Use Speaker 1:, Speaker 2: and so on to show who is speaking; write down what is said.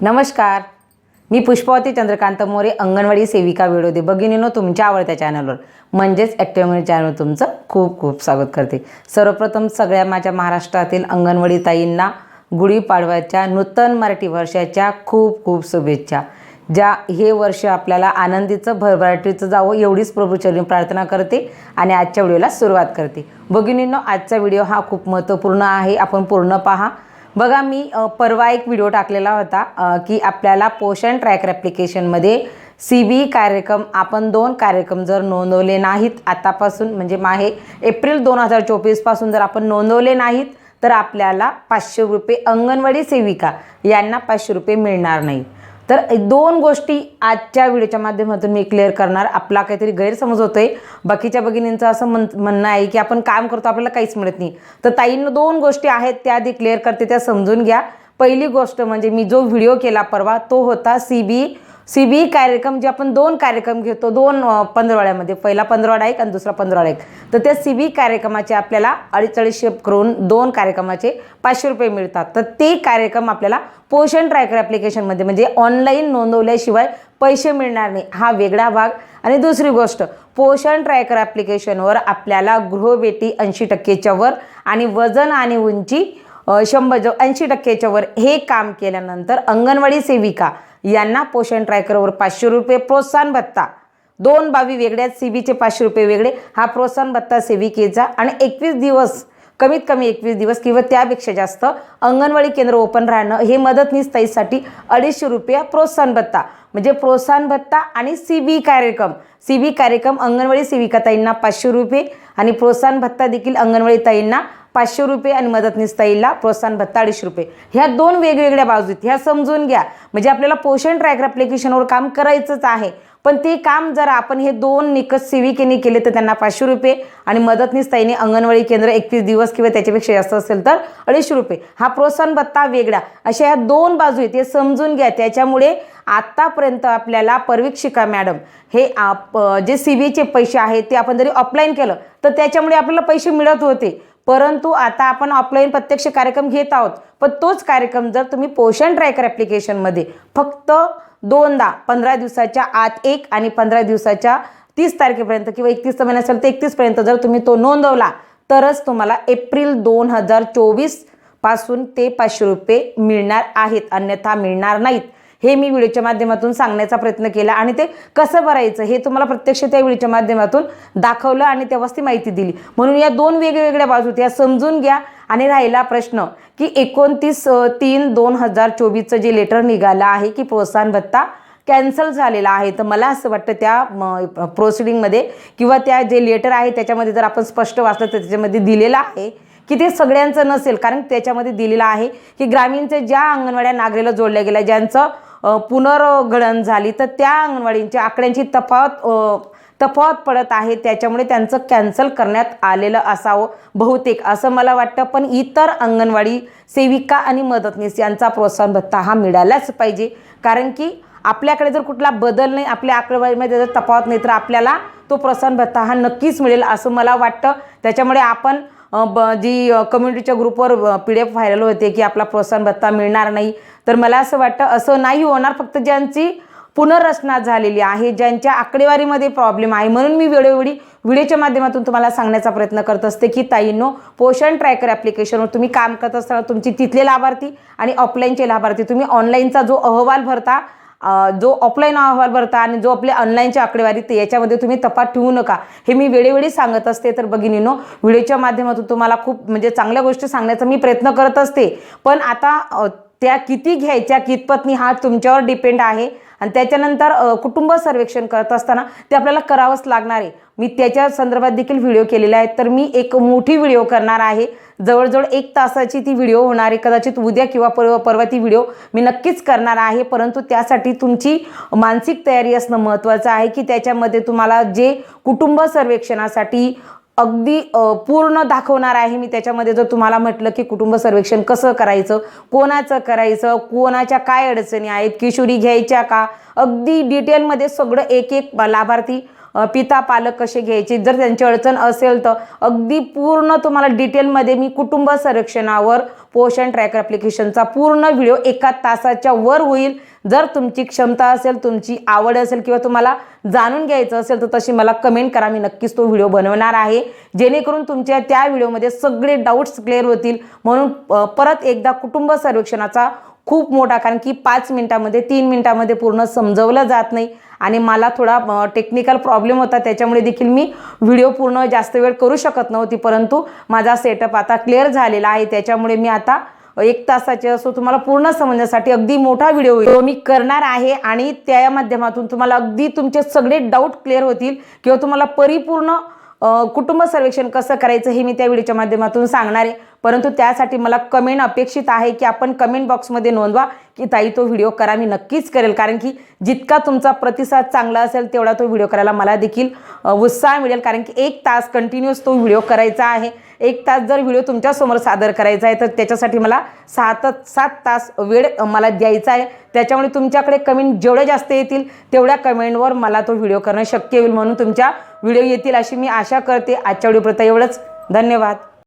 Speaker 1: नमस्कार. मी पुष्पावती चंद्रकांत मोरे अंगणवाडी सेविका विडोदे भगिनीनो तुमच्या आवडत्या चॅनलवर म्हणजेच ॲक्टिव्ह चॅनल तुमचं खूप खूप स्वागत करते. सर्वप्रथम सगळ्या माझ्या महाराष्ट्रातील अंगणवाडी ताईंना गुढीपाडव्याच्या नूतन मराठी वर्षाच्या खूप खूप शुभेच्छा. ज्या हे वर्ष आपल्याला आनंदीचं भरभराटीचं जावं एवढीच प्रभूचरणी प्रार्थना करते आणि आजच्या व्हिडिओला सुरुवात करते. भगिनींनो आजचा व्हिडिओ हा खूप महत्त्वपूर्ण आहे. आपण पूर्ण पहा. बघा मी परवा एक व्हिडिओ टाकलेला होता की आपल्याला पोषण ट्रॅकर ॲप्लिकेशनमध्ये सी बी कार्यक्रम आपण दोन कार्यक्रम जर नोंदवले नाहीत आतापासून म्हणजे माहे एप्रिल दोन हजार चोवीसपासून जर आपण नोंदवले नाहीत तर आपल्याला पाचशे रुपये अंगणवाडी सेविका यांना पाचशे रुपये मिळणार नाही. तर दोन गोष्टी आजच्या व्हिडिओच्या माध्यमातून मी क्लिअर करणार. आपला काहीतरी गैरसमज होतो आहे बाकीच्या भगिनींचं असं म्हण म्हणणं आहे की आपण काम करतो आपल्याला काहीच मिळत नाही. तर ताईंना दोन गोष्टी आहेत त्या आधी क्लिअर करते त्या समजून घ्या. पहिली गोष्ट म्हणजे मी जो व्हिडिओ केला परवा तो होता सी बी सी बी कार्यक्रम जे आपण दोन कार्यक्रम घेतो दोन पंधरवाड्यामध्ये. पहिला पंधरवाडा एक आणि दुसरा पंधरवाडा एक. तर त्या सी बी कार्यक्रमाचे आपल्याला अडीच अडीचशे करून दोन कार्यक्रमाचे पाचशे रुपये मिळतात. तर ते कार्यक्रम आपल्याला पोषण ट्रॅकर ॲप्लिकेशनमध्ये म्हणजे ऑनलाईन नोंदवल्याशिवाय पैसे मिळणार नाही. हा वेगळा भाग. आणि दुसरी गोष्ट पोषण ट्रॅकर ॲप्लिकेशनवर आपल्याला गृहबेटी ऐंशी टक्केच्या वर आणि वजन आणि उंची शंभर ऐंशी टक्केच्या वर हे काम केल्यानंतर अंगणवाडी सेविका यांना पोषण ट्रॅकरवर पाचशे रुपये प्रोत्साहन भत्ता. दोन बाबी वेगळ्या सी बीचे पाचशे रुपये वेगळे. हा प्रोत्साहन भत्ता सेविकेचा आणि एकवीस दिवस कमीत कमी एकवीस दिवस किंवा त्यापेक्षा जास्त अंगणवाडी केंद्र ओपन राहणं हे मदतनीस ताईसाठी अडीचशे रुपये प्रोत्साहन भत्ता. म्हणजे प्रोत्साहन भत्ता आणि सी बी कार्यक्रम. सी बी कार्यक्रम अंगणवाडी सेविका ताईंना पाचशे रुपये आणि प्रोत्साहन भत्ता देखील अंगणवाडी ताईंना पाचशे रुपये आणि मदतनीस ताईला प्रोत्साहन भत्ता अडीचशे रुपये. ह्या दोन वेगवेगळ्या बाजू आहेत. ह्या समजून घ्या. म्हणजे आपल्याला पोषण ट्रॅकर ॲप्लिकेशनवर काम करायचंच आहे. पण ते काम जर आपण हे दोन निकष सेविकेने केले तर त्यांना पाचशे रुपये आणि मदतनीस ताईने अंगणवाडी केंद्र एकवीस दिवस किंवा त्याच्यापेक्षा जास्त असेल तर अडीचशे रुपये. हा प्रोत्साहन भत्ता वेगळा. अशा ह्या दोन बाजू आहेत. हे समजून घ्या. त्याच्यामुळे आत्तापर्यंत आपल्याला परवीक्षिका मॅडम हे आप जे सी बीचे पैसे आहेत ते आपण जरी ऑफलाईन केलं तर त्याच्यामुळे आपल्याला पैसे मिळत होते. परंतु आता आपण ऑफलाईन प्रत्यक्ष कार्यक्रम घेत आहोत. पण तोच कार्यक्रम जर तुम्ही पोषण ट्रॅकर ॲप्लिकेशनमध्ये फक्त दोनदा पंधरा दिवसाच्या आत एक आणि पंधरा दिवसाच्या तीस तारखेपर्यंत किंवा एकतीस महिना असेल तर एकतीसपर्यंत जर तुम्ही तो नोंदवला तरच तुम्हाला एप्रिल दोन हजार चोवीसपासून ते पाचशे रुपये मिळणार आहेत. अन्यथा मिळणार नाहीत. हे मी व्हिडिओच्या माध्यमातून सांगण्याचा प्रयत्न केला आणि ते कसं भरायचं हे तुम्हाला प्रत्यक्ष त्या व्हिडिओच्या माध्यमातून दाखवलं आणि तेव्हाच ती माहिती दिली. म्हणून या दोन वेगवेगळ्या बाजू त्या समजून घ्या आणि राहिला प्रश्न की एकोणतीस तीन दोन हजार चोवीसचं जे लेटर निघालं आहे की प्रोत्साहन भत्ता कॅन्सल झालेला आहे. तर मला असं वाटतं त्या प्रोसिडिंगमध्ये किंवा त्या जे लेटर आहे त्याच्यामध्ये जर आपण स्पष्ट वाचलं तर त्याच्यामध्ये दिलेलं आहे की ते सगळ्यांचं नसेल. कारण त्याच्यामध्ये दिलेलं आहे की ग्रामीणचे ज्या अंगणवाड्या नागरेला जोडल्या गेल्या ज्यांचं पुनर्गणन झाली तर त्या अंगणवाडींच्या आकड्यांची तफावत तफावत पडत आहे. त्याच्यामुळे त्यांचं कॅन्सल करण्यात आलेलं असावं बहुतेक असं मला वाटतं. पण इतर अंगणवाडी सेविका आणि मदतनीस यांचा प्रोत्साहन भत्ता हा मिळालाच पाहिजे. कारण की आपल्याकडे जर कुठला बदल नाही आपल्या आकडेवारीमध्ये जर तफावत नाही तर आपल्याला तो प्रोत्साहन भत्ता हा नक्कीच मिळेल असं मला वाटतं. त्याच्यामुळे आपण ब जी कम्युनिटीच्या ग्रुपवर पी डी एफ व्हायरल होते की आपला प्रोत्साहन भत्ता मिळणार नाही तर मला असं वाटतं असं नाही होणार. फक्त ज्यांची पुनर्रचना झालेली आहे ज्यांच्या आकडेवारीमध्ये प्रॉब्लेम आहे. म्हणून मी वेळोवेळी व्हिडिओच्या माध्यमातून तुम्हाला सांगण्याचा प्रयत्न करत असते की ताईंनो पोषण ट्रॅकर ॲप्लिकेशनवर तुम्ही काम करत असताना तुमची तिथले लाभार्थी आणि ऑफलाईनचे लाभार्थी. तुम्ही ऑनलाईनचा जो अहवाल भरता जो ऑफलाईन अहवाल भरता आणि जो आपले ऑनलाईनच्या आकडेवारी ते याच्यामध्ये तुम्ही तपास ठेवू नका. हे मी वेळोवेळी सांगत असते. तर भगिनीनो व्हिडिओच्या माध्यमातून तुम्हाला खूप म्हणजे चांगल्या गोष्टी सांगण्याचा मी प्रयत्न करत असते. पण आता त्या किती घ्यायच्या कितपतनी हा तुमच्यावर डिपेंड आहे? आणि त्याच्यानंतर कुटुंब सर्वेक्षण करत असताना ते आपल्याला करावंच लागणार आहे. मी त्याच्या संदर्भात देखील व्हिडिओ केलेला आहे तर मी एक मोठी व्हिडिओ करणार आहे. जवळजवळ एक तासाची ती व्हिडिओ होणार आहे. कदाचित उद्या किंवा परवा परवा ती व्हिडिओ मी नक्कीच करणार आहे. परंतु त्यासाठी तुमची मानसिक तयारी असणं महत्त्वाचं आहे की त्याच्यामध्ये तुम्हाला जे कुटुंब सर्वेक्षणासाठी अगदी पूर्ण दाखवणार आहे. मी त्याच्यामध्ये जर तुम्हाला म्हटलं की कुटुंब सर्वेक्षण कसं करायचं कोणाचं करायचं कोणाच्या काय अडचणी आहेत किशोरी घ्यायच्या का? अगदी डिटेलमध्ये सगळं एक एक लाभार्थी पिता पालक कसे घ्यायचे? जर त्यांची अडचण असेल तर अगदी पूर्ण तुम्हाला डिटेलमध्ये मी कुटुंब संरक्षणावर पोषण ट्रॅकर ॲप्लिकेशनचा पूर्ण व्हिडिओ एका तासाच्या वर होईल. जर तुमची क्षमता असेल तुमची आवड असेल किंवा तुम्हाला जाणून घ्यायचं असेल तर तशी मला कमेंट करा. मी नक्कीच तो व्हिडिओ बनवणार आहे. जेणेकरून तुमच्या त्या व्हिडिओमध्ये सगळे डाऊट्स क्लिअर होतील. म्हणून परत एकदा कुटुंब सर्वेक्षणाचा खूप मोठा कारण की पाच मिनिटामध्ये तीन मिनटामध्ये पूर्ण समजवलं जात नाही. आणि मला थोडा टेक्निकल प्रॉब्लेम होता त्याच्यामुळे देखील मी व्हिडिओ पूर्ण जास्त वेळ करू शकत नव्हती. परंतु माझा सेटअप आता क्लिअर झालेला आहे. त्याच्यामुळे मी आता एक तासाचे असो तुम्हाला पूर्ण समजण्यासाठी अगदी मोठा व्हिडिओ तो मी करणार आहे. आणि त्या माध्यमातून तुम्हाला अगदी तुमचे सगळे डाऊट क्लिअर होतील किंवा तुम्हाला परिपूर्ण कुटुंब सर्वेक्षण कसं करायचं हे मी त्या व्हिडिओच्या माध्यमातून सांगणार आहे. परंतु त्यासाठी मला कमेंट अपेक्षित आहे की आपण कमेंट बॉक्समध्ये नोंदवा की ताई तो व्हिडिओ करा. मी नक्कीच करेल. कारण की जितका तुमचा प्रतिसाद चांगला असेल तेवढा तो व्हिडिओ करायला मला देखील उत्साह मिळेल. कारण की एक तास कंटिन्युअस तो व्हिडिओ करायचा आहे. एक तास जर व्हिडिओ तुमच्यासमोर सादर करायचा आहे तर त्याच्यासाठी मला सातच सात तास वेळ मला द्यायचा आहे. त्याच्यामुळे तुमच्याकडे कमेंट जेवढे जास्त येतील तेवढ्या कमेंटवर मला तो व्हिडिओ करणं शक्य होईल म्हणून तुमच्या व्हिडिओ येतील अशी मी आशा करते. आजच्या व्हिडिओपर्यंत एवढंच. धन्यवाद.